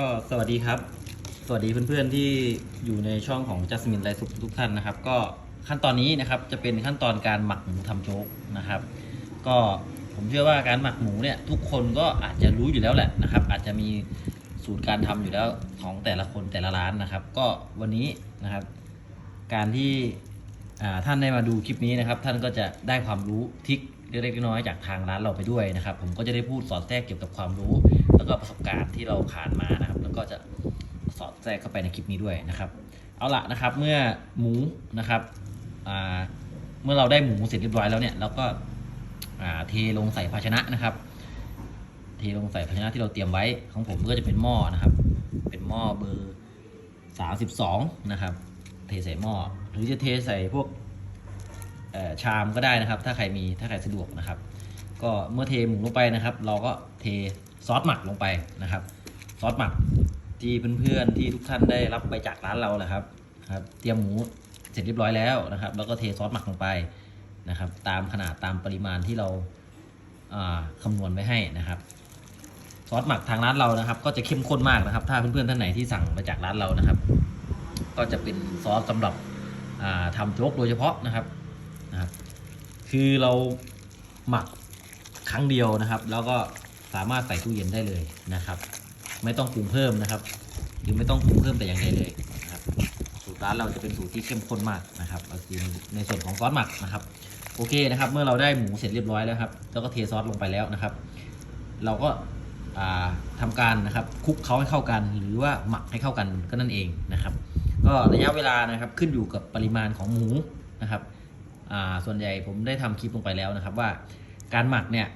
ก็สวัสดีครับ สวัสดีเพื่อนๆที่อยู่ในช่องของจัสมินไรสุขทุกท่านนะครับ ก็ขั้นตอนนี้นะครับจะเป็นขั้นตอนการหมักหมูทำโจ๊กนะครับ ก็ผมเชื่อว่าการหมักหมูเนี่ยทุกคนก็อาจจะรู้อยู่แล้วแหละนะครับ อาจจะมีสูตรการทำอยู่แล้วของแต่ละคนแต่ละร้านนะครับ ก็วันนี้นะครับ การที่ท่านได้มาดูคลิปนี้นะครับ ท่านก็จะได้ความรู้ทิก เล็กๆน้อยๆจากทางร้านเราไปด้วยนะครับ ผมก็จะได้พูดสอดแทรกเกี่ยวกับความรู้ แล้วก็ประสบการณ์ที่เราผ่านมานะครับ แล้วก็จะสอดแทรกเข้าไปในคลิปนี้ด้วยนะครับ เอาละนะครับเมื่อหมูนะครับเมื่อเราได้หมูเสร็จเรียบร้อยแล้วเนี่ยเราก็เทลงใส่ภาชนะนะครับ เทลงใส่ภาชนะที่เราเตรียมไว้ของผมก็จะเป็นหม้อนะครับ เป็นหม้อเบอร์32นะครับ เทใส่หม้อหรือจะเทใส่พวก ชามก็ได้นะครับ ถ้าใครมีถ้าใครสะดวกนะครับ ก็เมื่อเทหมูลงไปนะครับ เราก็เทซอสหมักลงไปนะครับ ซอสหมักที่เพื่อนๆที่ทุกท่านได้รับไปจากร้านเราแหละครับครับ เตรียมหมูเสร็จเรียบร้อยแล้วนะครับ แล้วก็เทซอสหมักลงไปนะครับ ตามขนาดตามปริมาณที่เราอ่าคำนวณไว้ให้นะครับ ซอสหมักทางร้านเรานะครับ ก็จะเข้มข้นมากนะครับ ถ้าเพื่อนๆท่านไหนที่สั่งมาจากร้านเรานะครับ ก็จะเป็นซอสสำหรับอ่าทำโจ๊กโดยเฉพาะนะครับ คือเราหมักครั้งเดียวนะครับ แล้วก็สามารถใส่ตู้เย็นได้เลยนะครับ ไม่ต้องปรุงเพิ่มนะครับ หรือไม่ต้องปรุงเพิ่มแต่อย่างใดเลยนะครับ สูตรร้านเราจะเป็นสูตรที่เข้มข้นมากนะครับก็คือในส่วนของซอสหมักนะครับ โอเคนะครับ เมื่อเราได้หมูเสร็จเรียบร้อยแล้วครับ แล้วก็เทซอสลงไปแล้วนะครับ เราก็าทำการนะครับคลุกเคล้าให้เข้ากัน หรือว่าหมักให้เข้ากันก็นั่นเองนะครับ ก็ระยะเวลานะครับขึ้นอยู่กับปริมาณของหมูนะครับ ส่วนใหญ่ผมได้ทำคลิปลงไปแล้วนะครับว่าการหมักเนี่ย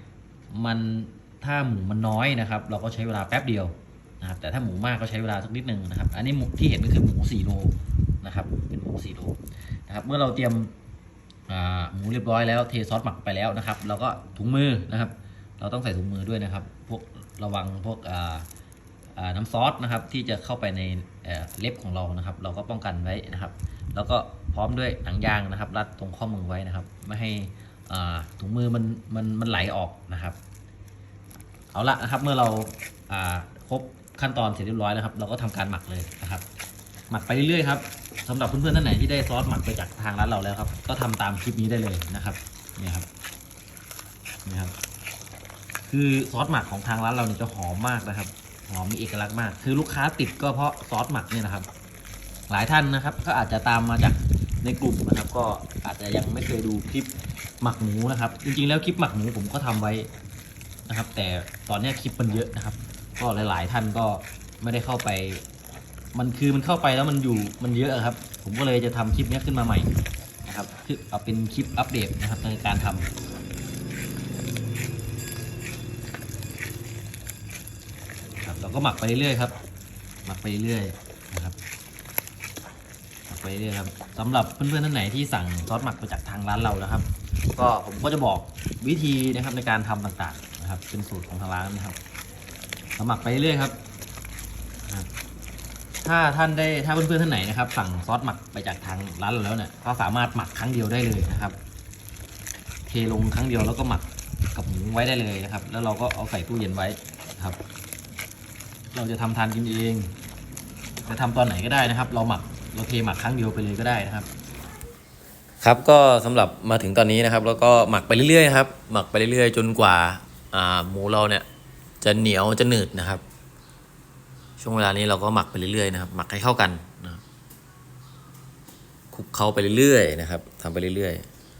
มันถ้าหมูมันน้อยนะครับ เราก็ใช้เวลาแป๊บเดียวนะครับแต่ถ้าหมูมากก็ใช้เวลาสักนิดนึงนะครับ อันนี้หมูที่เห็นก็คือหมู4โลนะครับเป็นหมู4โลนะครับเมื่อเราเตรียมอ่าหมูเรียบร้อยแล้วเทซอสหมักไปแล้วนะครับ เราก็ถุงมือนะครับ เราต้องใส่ถุงมือด้วยนะครับ พวกระวังพวก อ่าอ่าน้ำซอสนะครับที่จะเข้าไปในเเล็บของเรานะครับ เราก็ป้องกันไว้นะครับ แล้วก็พร้อมด้วยหนังยางนะครับ รัดตรงข้อมือไว้นะครับ ไม่ให้ถุงมือมันมันมันไหลออกนะครับ เอาละนะครับเมื่อเราาครบขั้นตอนเสร็จเรียบร้อยแล้วครับ เราก็ทำการหมักเลยนะครับ หมักไปเรื่อยๆครับสำหรับเพื่อนๆท่านไหนที่ได้ซอสหมักไปจากทางร้านเราแล้วครับ ก็ทำตามคลิปนี้ได้เลยนะครับนี่ครับนี่ครับ คือซอสหมักของทางร้านเราเนี่ยจะหอมมากนะครับ หอมมีเอกลักษณ์มาก คือลูกค้าติดก็เพราะซอสหมักเนี่ยนะครับ หลายท่านนะครับ ก็อาจจะตามมาจากในกลุ่มนะครับ ก็อาจจะยังไม่เคยดูคลิปหมักหมูนะครับ จริงๆแล้วคลิปหมักหมูผมก็ทำไว้นะครับ แต่ตอนนี้คลิปมันเยอะนะครับ ก็หลาย ๆ ท่านก็ไม่ได้เข้าไป มันคือมันเข้าไปแล้วมันอยู่มันเยอะครับ ผมก็เลยจะทำคลิปนี้ขึ้นมาใหม่นะครับคือเอาเป็นคลิปอัปเดตนะครับในการทำ เราก็หมักไปเรื่อยครับ หมักไปเรื่อยนะครับหมักไปเรื่อยครับสำหรับเพื่อนๆท่านไหนที่สั่งซอสหมักมาจากทางร้านเรานะครับ ก็ผมก็จะบอกวิธีนะครับในการทำต่างๆนะครับ เป็นสูตรของทางร้านนะครับเราหมักไปเรื่อยครับถ้าท่านได้ถ้าเพื่อนๆท่านไหนนะครับ สั่งซอสหมักไปจากทางร้านเราแล้วเนี่ยก็สามารถหมักครั้งเดียวได้เลยนะครับ เทลงครั้งเดียวแล้วก็หมักกับหมูไว้ได้เลยนะครับ แล้วเราก็เอาใส่ตู้เย็นไว้นะครับ เราจะทำทานกินเองจะทำตอนไหนก็ได้นะครับ เราหมักเราเทหมักครั้งเดียวไปเลยก็ได้นะครับ ครับก็สำหรับมาถึงตอนนี้นะครับ แล้วก็หมักไปเรื่อยๆครับหมักไปเรื่อยๆ จนกว่าอ่าหมูเราเนี่ยจะเหนียวจะหนืดนะครับ ช่วงเวลานี้เราก็หมักไปเรื่อยๆนะครับหมักให้เข้ากันนะคลุกเข้าไปเรื่อยๆนะครับทำไปเรื่อย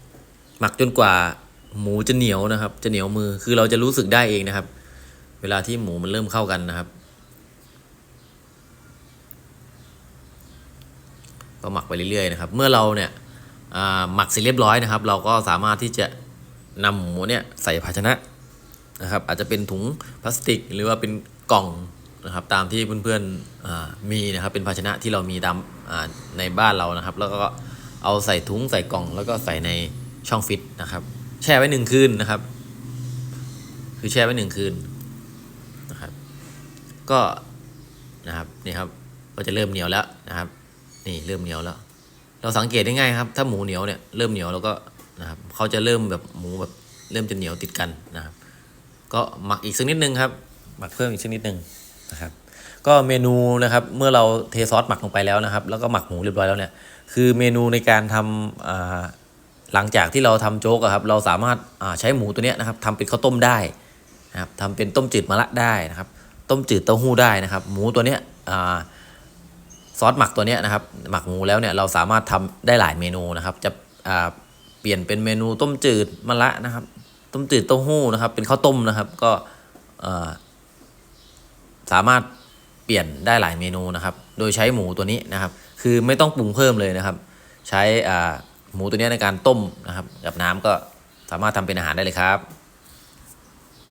ๆ หมักจนกว่าหมูจะเหนียวนะครับ จะเหนียวมือคือเราจะรู้สึกได้เองนะครับ เวลาที่หมูมันเริ่มเข้ากันนะครับ ก็หมักไปเรื่อยๆนะครับ เมื่อเราเนี่ยหมักเสร็จเรียบร้อยนะครับ เราก็สามารถที่จะนำหมูเนี่ยใส่ภาชนะนะครับ อาจจะเป็นถุงพลาสติก หรือว่าเป็นกล่องนะครับ ตามที่เพื่อนๆมีนะครับ เป็นภาชนะที่เรามีตามในบ้านเรานะครับ แล้วก็เอาใส่ถุงใส่กล่อง แล้วก็ใส่ในช่องฟิตนะครับ แช่ไว้หนึ่งคืนนะครับ คือแช่ไว้หนึ่งคืนนะครับ ก็นะครับนี่ครับก็จะเริ่มเหนียวแล้วนะครับ นี่เริ่มเหนียวแล้ว เราสังเกตได้ง่ายครับ ถ้าหมูเหนียวเนี่ยเริ่มเหนียวแล้วก็นะครับเขาจะเริ่มแบบหมูแบบเริ่มจะเหนียวติดกันนะครับ ก็หมักอีกสักนิดนึงครับหมักเพิ่มอีกสักนิดนึงนะครับก็เมนูนะครับเมื่อเราเทซอสหมักลงไปแล้วนะครับ แล้วก็หมักหมูเรียบร้อยแล้วเนี่ยคือเมนูในการทำอ่าหลังจากที่เราทำโจ๊กครับเราสามารถอ่าใช้หมูตัวเนี้ยนะครับทำเป็นข้าวต้มได้นะครับทำเป็นต้มจืดมะระได้นะครับ ต้มจืดเต้าหู้ได้นะครับ หมูตัวเนี้ยอ่า ซอสหมักตัวนี้นะครับ หมักหมูแล้วเนี่ยเราสามารถทำได้หลายเมนูนะครับ จะเปลี่ยนเป็นเมนูต้มจืดมะระนะครับ ต้มจืดเต้าหู้นะครับ เป็นข้าวต้มนะครับ ก็สามารถเปลี่ยนได้หลายเมนูนะครับ โดยใช้หมูตัวนี้นะครับ คือไม่ต้องปรุงเพิ่มเลยนะครับ ใช้หมูตัวนี้ในการต้มนะครับ กับน้ำก็สามารถทำเป็นอาหารได้เลยครับ